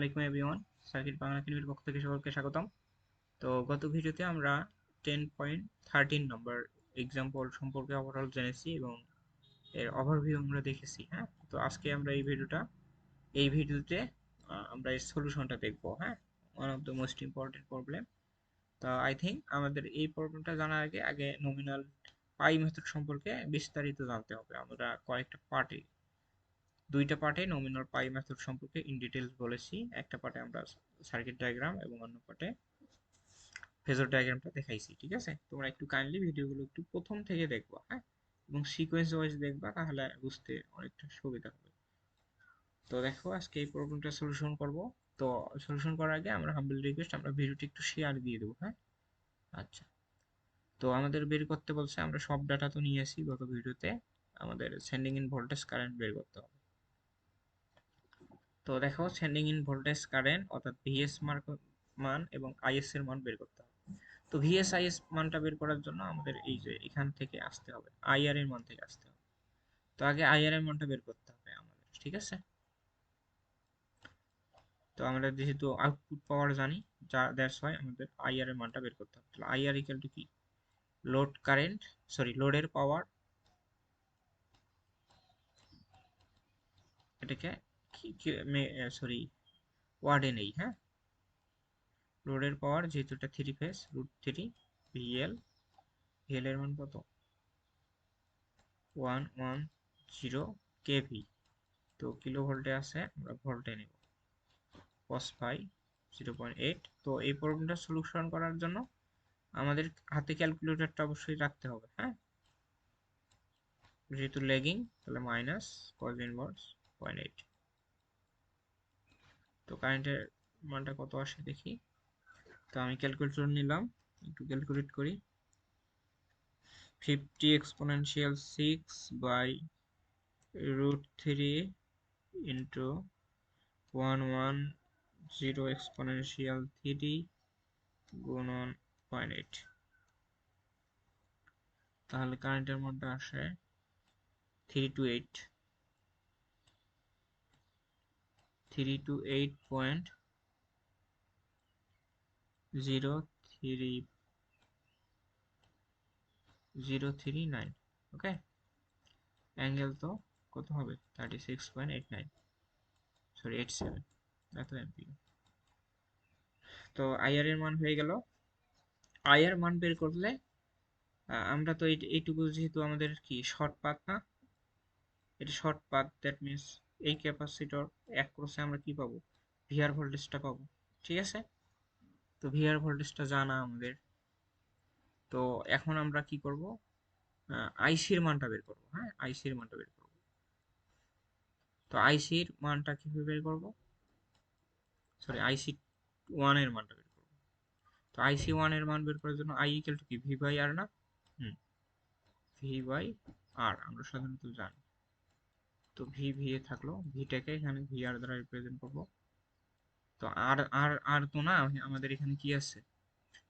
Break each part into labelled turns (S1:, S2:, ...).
S1: আলাইকুম everyone, circuit Bangla একাডেমির পক্ষ থেকে সকলকে স্বাগতম। তো গত ভিডিওতে আমরা ten point thirteen number example সম্পর্কে ওভারঅল জেনেছি এবং এর ওভারভিউ আমরা দেখেছি হ্যাঁ? তো আজকে আমরা এই ভিডিওটা, এই ভিডিওতে আমরা এই সলিউশনটা দেখব হ্যাঁ? One of the most important problem তো আই থিঙ্ক আমাদের এই প্রবলেমটা জানার আগে আগে নমিনাল পাই মেথড সম্পর্কে বিস্তারিত জানতে হবে। আমরা কয়েকটা পার্টে দুইটা পার্টে নমিনাল পাই মেথড সম্পর্কে ইন ডিটেলস বলেছি। একটা পার্টে আমরা সার্কিট ডায়াগ্রাম এবং অন্য পার্টে ফেজর ডায়াগ্রামটা দেখাইছি, ঠিক আছে? তোমরা একটু কাইন্ডলি ভিডিওগুলো একটু প্রথম থেকে দেখবা হ্যাঁ? এবং সিকোয়েন্স ওয়াইজ দেখবা, তাহলে বুঝতে অনেকটা সুবিধা হবে। তো দেখো, আজকে এই প্রবলেমটা সলিউশন করব। তো সলিউশন করার আগে আমরা হাম্বল রিকোয়েস্ট আমরা ভিডিওটি একটু শেয়ার দিয়ে দেবো হ্যাঁ? আচ্ছা। তো আমাদের বের করতে বলছে, আমরা সব ডাটা তো নিয়ে আসি গত ভিডিওতে। আমাদের সেন্ডিং ইন ভোল্টেজ কারেন্ট বের করতে হবে। তো দেখো সেন্ডিং ইন ভোল্টেজ কারেন্ট অর্থাৎ ভিএস মার্ক মান এবং আইএস এর মান বের করতে হবে। তো ভিএস আইএস মানটা বের করার জন্য আমাদের এই যে এখান থেকে আসতে হবে আইআর এর মান থেকে আসতে হবে। তো আগে আইআর এর মানটা বের করতে হবে আমাদের, ঠিক আছে? তো আমরা যেহেতু আউটপুট পাওয়ার জানি, যা দ্যাটস হয় আমাদের আইআর এর মানটা বের করতে হবে। তাহলে আইআর ইকুয়াল টু কি? লোড কারেন্ট সরি লোডের পাওয়ার এটাকে সরি ওয়ার্ডে নেই হ্যাঁ? লোডের পাওয়ার যেহেতু এটা three phase root three VL VL এর মান কত? ওয়ান ওয়ান জিরো কেভি তো কিলো ভোল্টে আছে, আমরা ভোল্টে নেব। Cos phi zero point eight তো এই প্রবলেমটা সলিউশন করার জন্য আমাদের হাতে ক্যালকুলেটরটা অবশ্যই রাখতে হবে হ্যাঁ? যেহেতু লেগিং তাহলে minus cos inverse point eight তো কারেন্টের মানটা কত আসে দেখি। তো আমি ক্যালকুলেটর নিলাম, একটু ক্যালকুলেট করি। Fifty exponential six by root three into one one zero exponential three গুণন পয়েন্ট এইট তাহলে কারেন্টের মানটা আসে three two eight three two eight point zero three zero three nine okay angle তো কত হবে? Thirty six point eight nine sorry eight seven এত amp তো আইআর এর মান হয়ে গেল। আইআর মান বের করলে আমরা তো এইটুকু যেহেতু আমাদের কি শর্ট পাত না? এটা শর্ট পাত দ্যাট মিনস এই ক্যাপাসিটর এক ক্রসে আমরা কি পাবো? ভিআর ভোল্টেজটা পাবো। ঠিক আছে? তো ভিআর ভোল্টেজটা জানা আমাদের। তো এখন আমরা কি করব? আইসির মানটা বের করব হ্যাঁ? আইসির মানটা বের করব। তো আইসির মানটা কীভাবে বের করব? সরি আইসি ওয়ানের মানটা বের করব। তো আইসি ওয়ানের মান বের করার জন্য আই ইকুয়াল টু কি? ভি বাই আর না? হুম। ভি বাই আর আমরা সাধারণত জানি। তো ভি ভি এ থাকল। ভিটাকে এখানে ভি আর দ্বারা রিপ্রেজেন্ট করব। তো আর আর আর তো না আমাদের এখানে কি আছে?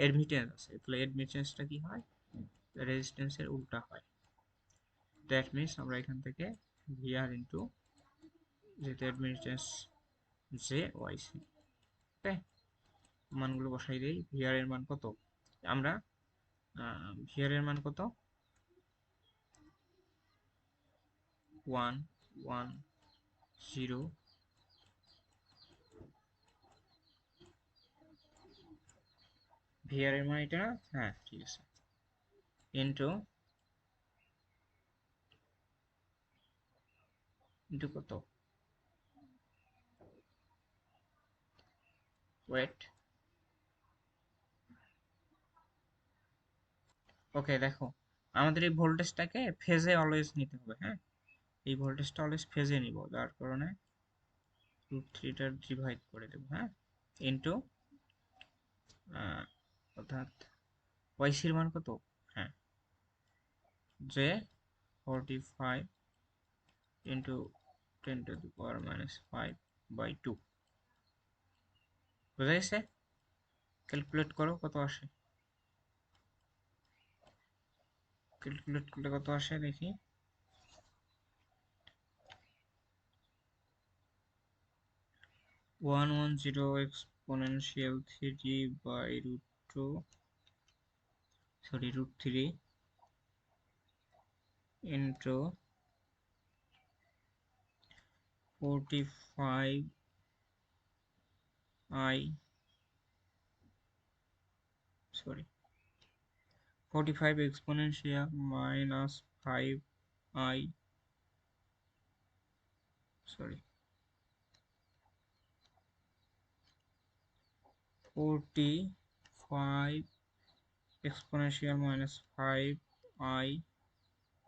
S1: অ্যাডমিটেন্স আছে। তাহলে অ্যাডমিটেন্সটা কি হয়? রেজিস্ট্যান্সের উল্টা হয়। দ্যাট মিনস আমরা এখান থেকে ভি আর ইন্টু যেহেতু admittance J Y C okay মানগুলো বসাই দিই। ভি আর এর মান কত? আমরা ভি আর এর মান কত? ওয়ান ওয়ান জিরো ভিআর এর মান এটা হ্যাঁ ঠিক আছে। ইন্টু ইন্টু কত? ওয়েট ওকে দেখো, আমাদের এই ভোল্টেজটাকে ফেজে অলওয়েজ নিতে হবে হ্যাঁ? এই ভোল্টেজটা অলওয়েজ ফেজে নিব। যার কারণে রুট থ্রিটা ডিভাইড করে দেবো হ্যাঁ? ইন্টু অর্থাৎ ওয়াইসির মান কত? হ্যাঁ। যে forty five into ten to the power minus five by two বোঝা গেছে? ক্যালকুলেট করো কত আসে। ক্যালকুলেট করলে কত আসে দেখি। One one zero exponential three by root two sorry root three into 45 i sorry 45 exponential minus 5 i sorry 45 exponential minus 5 i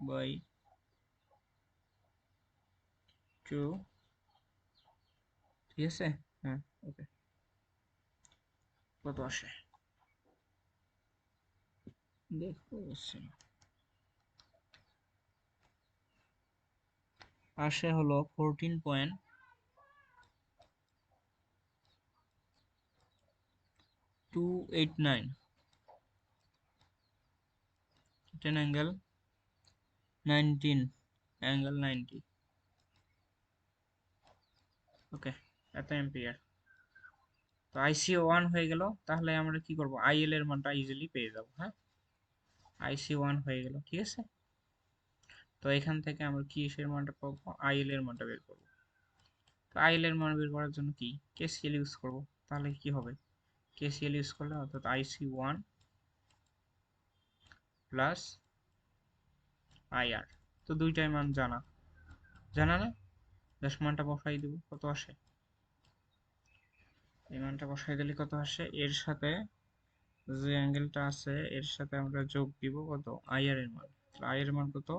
S1: by 2 ঠিক আছে? হ্যাঁ ওকে কত আসে? দেখো, আসে। হলো fourteen point two eight nine ten angle nineteen angle ninety okay এত ampere তো আইসিও ওয়ান হয়ে গেল, তাহলে আমরা কি করব? আইএল এর মানটা ইজিলি পেয়ে যাব হ্যাঁ? আইসি ওয়ান হয়ে গেল, ঠিক আছে? তো এখান থেকে আমরা কি এর মানটা পাবো? আইএল এর মানটা বের করব। তো আইএল এর মান বের করার জন্য কি? কেসিএল ইউজ করব। তাহলে কি হবে? কেসিএল ইউজ করলে অর্থাৎ আইসি ওয়ান প্লাস আইআর তো দুইটাই মান জানা। জানা না জাস্ট মানটা বসাই দেব, কত আসে? এই মানটা বসাই দিলে কত আসে? এর সাথে যে অ্যাঙ্গেলটা আছে, এর সাথে আমরা যোগ দিব কত? আইআর এর মান। আইআর এর মান কত?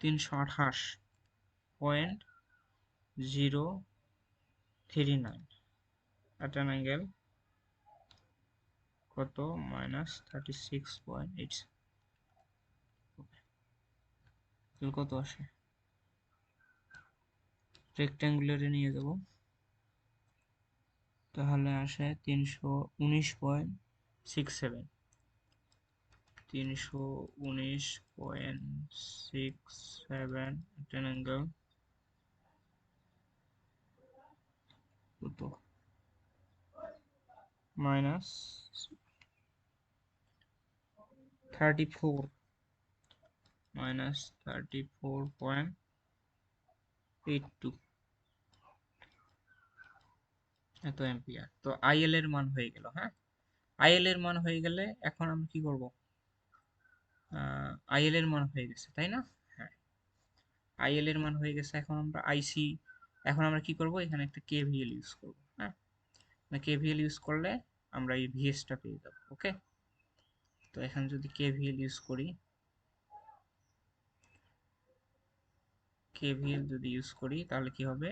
S1: তিনশো আঠাশ point zero three nine at angle কত? Minus thirty six point eight কত আসে? রেক্ট্যাঙ্গুলারে নিয়ে যাব। তাহলে আসে তিনশো উনিশ পয়েন্ট সিক্স সেভেন তিনশো উনিশ point six seven ten angle কত? Minus thirty four minus thirty four point eight two এত অ্যাম্পিয়ার তো আইএল এর মান হয়ে গেল হ্যাঁ? আইএল এর মান হয়ে গেলে এখন আমরা কি করব? আইএল এর মান হয়ে গেছে, তাই না? হ্যাঁ। আইএল এর মান হয়ে গেছে, এখন আমরা আইসি এখন আমরা কি করব? এখানে একটা কেভিএল ইউজ করব হ্যাঁ? কেভিএল ইউজ করলে আমরা এই ভিএসটা পেয়ে যাব ওকে তো এখানে যদি কেভিএল ইউজ করি, কেভিএল যদি ইউজ করি, তাহলে কি হবে?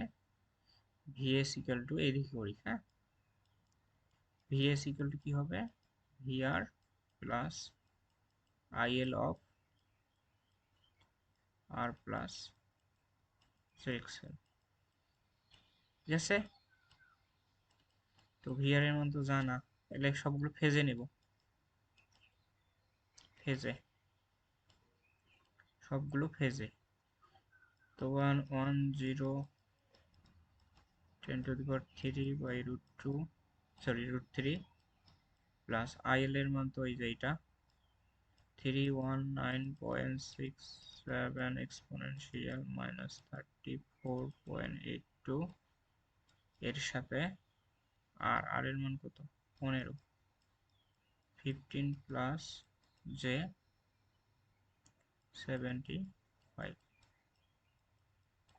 S1: ভিএস ইকুয়াল টু এদিকে করি হ্যাঁ? ভিএস ইকুয়াল টু কি হবে? VR plus IL of R plus XL ঠিক আছে? তো ভিআর এর মতো জানা এলে সবগুলো ফেজে নেব। ফেজে। সবগুলো ফেজে। তো one one zero ten to the power three by root two sorry root three plus IL এর মান তো এই যে এটা three one nine point six seven exponential minus thirty four point eight two এর সাথে আর আর এর মান কত? পনেরো। Fifteen plus J seventy five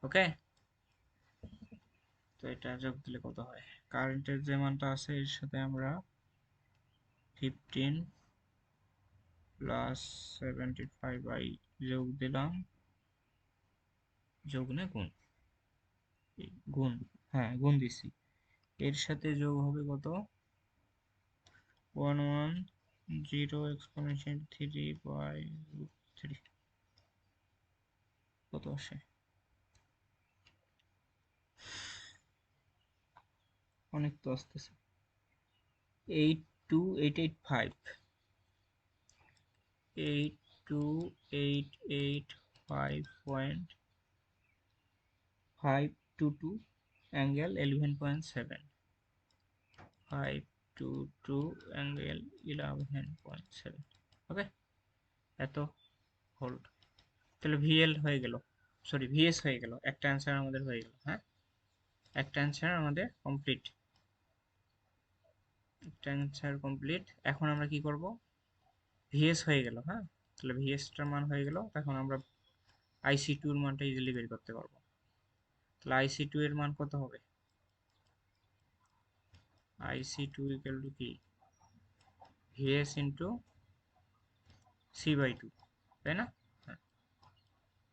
S1: okay তো এটা যোগ দিলে কত হয়? কারেন্টের যে মানটা আছে, এর সাথে আমরা fifteen plus seventy five I যোগ দিলাম। যোগ না গুণ। গুণ হ্যাঁ গুণ দিছি। এর সাথে যোগ হবে কত? One one zero exponential three by three কত আসে? অনেক তো আসতেছে। Eight two eight eight five eight two eight eight five point five two two angle eleven point seven five angle eleven point seven okay এত hold তাহলে VL হয়ে গেল sorry VS হয়ে গেল, একটা অ্যান্সার আমাদের হয়ে গেল হ্যাঁ? একটা অ্যান্সার আমাদের কমপ্লিট একটা অ্যান্সার কমপ্লিট এখন আমরা কি করব? ভিএস হয়ে গেল হ্যাঁ? তাহলে ভিএসটার মান হয়ে গেল এখন আমরা আইসি টুর মানটা ইজিলি বের করতে পারব। তাহলে আইসি টু এর মান কত হবে? আইসি টু ইকুয়াল টু কি VS into C by two তাই না? হ্যাঁ।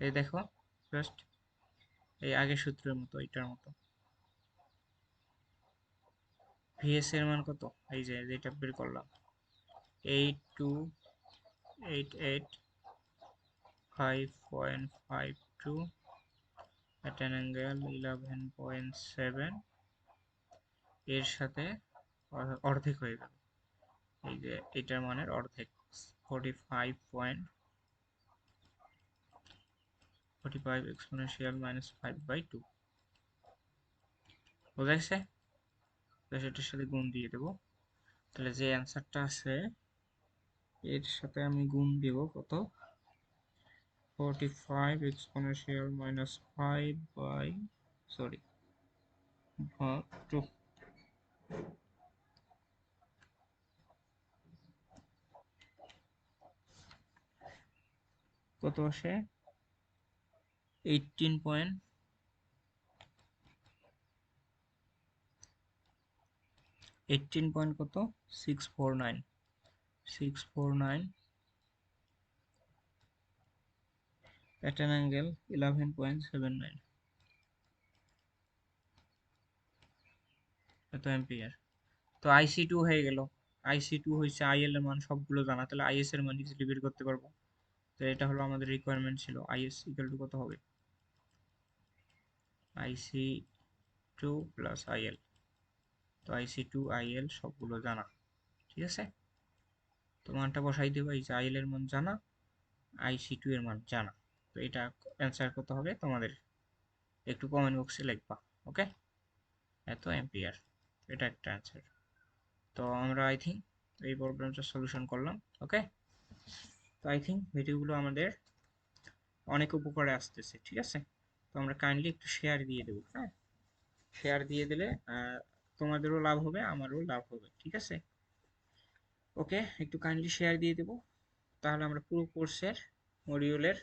S1: এই দেখো জাস্ট এই আগের সূত্রের মতো এটার মতো। ভিএস এর মান কত? এই যে, যেটা বের করলাম। Eight two eight eight five point five two at an angle eleven point seven এর সাথে অর্ধেক হয়ে গেল। এই যে এটার মানের অর্ধেক forty five point forty five exponential minus five by two বোঝা গেছে? তো সেটার সাথে গুণ দিয়ে দেবো। তাহলে যে অ্যান্সারটা আছে, এর সাথে আমি গুণ দেব কত? 45 exponential minus 5 by, sorry ভাগ 2 কত আসে? 18 পয়েন্ট এইটিন পয়েন্ট কত? Six four nine six four nine at an angle 11.79 এত অ্যাম্পিয়ার তো আইসি টু হয়ে গেল। আইসি টু হয়েছে আইএল এর মান সবগুলো জানা। তাহলে আইএস এর মান ইজিলি বের করতে পারব। তো এটা হলো আমাদের রিকোয়ারমেন্ট ছিল। আইএস ইকুয়াল টু কত হবে? আইসি টু প্লাস আইএল তো আইসি টু আইএল সবগুলো জানা। ঠিক আছে? তো মানটা বসাই দেবো। এই যে আইএল এর মান জানা আইসি টু এর মান জানা। তো এটা অ্যান্সার করতে হবে তোমাদের। একটু কমেন্ট বক্সে লিখবা ওকে এত এম্পিয়ার এটা একটা অ্যান্সার তো আমরা আই থিঙ্ক এই প্রবলেমটা সলিউশন করলাম ওকে তো আই থিঙ্ক ভিডিওগুলো আমাদের অনেক উপকারে আসতেছে, ঠিক আছে? তো আমরা কাইন্ডলি একটু শেয়ার দিয়ে দেবো হ্যাঁ? শেয়ার দিয়ে দিলে তোমাদেরও লাভ হবে, আমারও লাভ হবে, ঠিক আছে? ওকে একটু কাইন্ডলি শেয়ার দিয়ে দেবো, তাহলে আমরা পুরো কোর্সের মডিউলের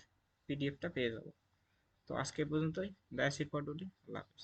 S1: পিডিএফটা পেয়ে যাব। তো আজকে পর্যন্তই দ্যাটস ইট আল্লাহ হাফেজ।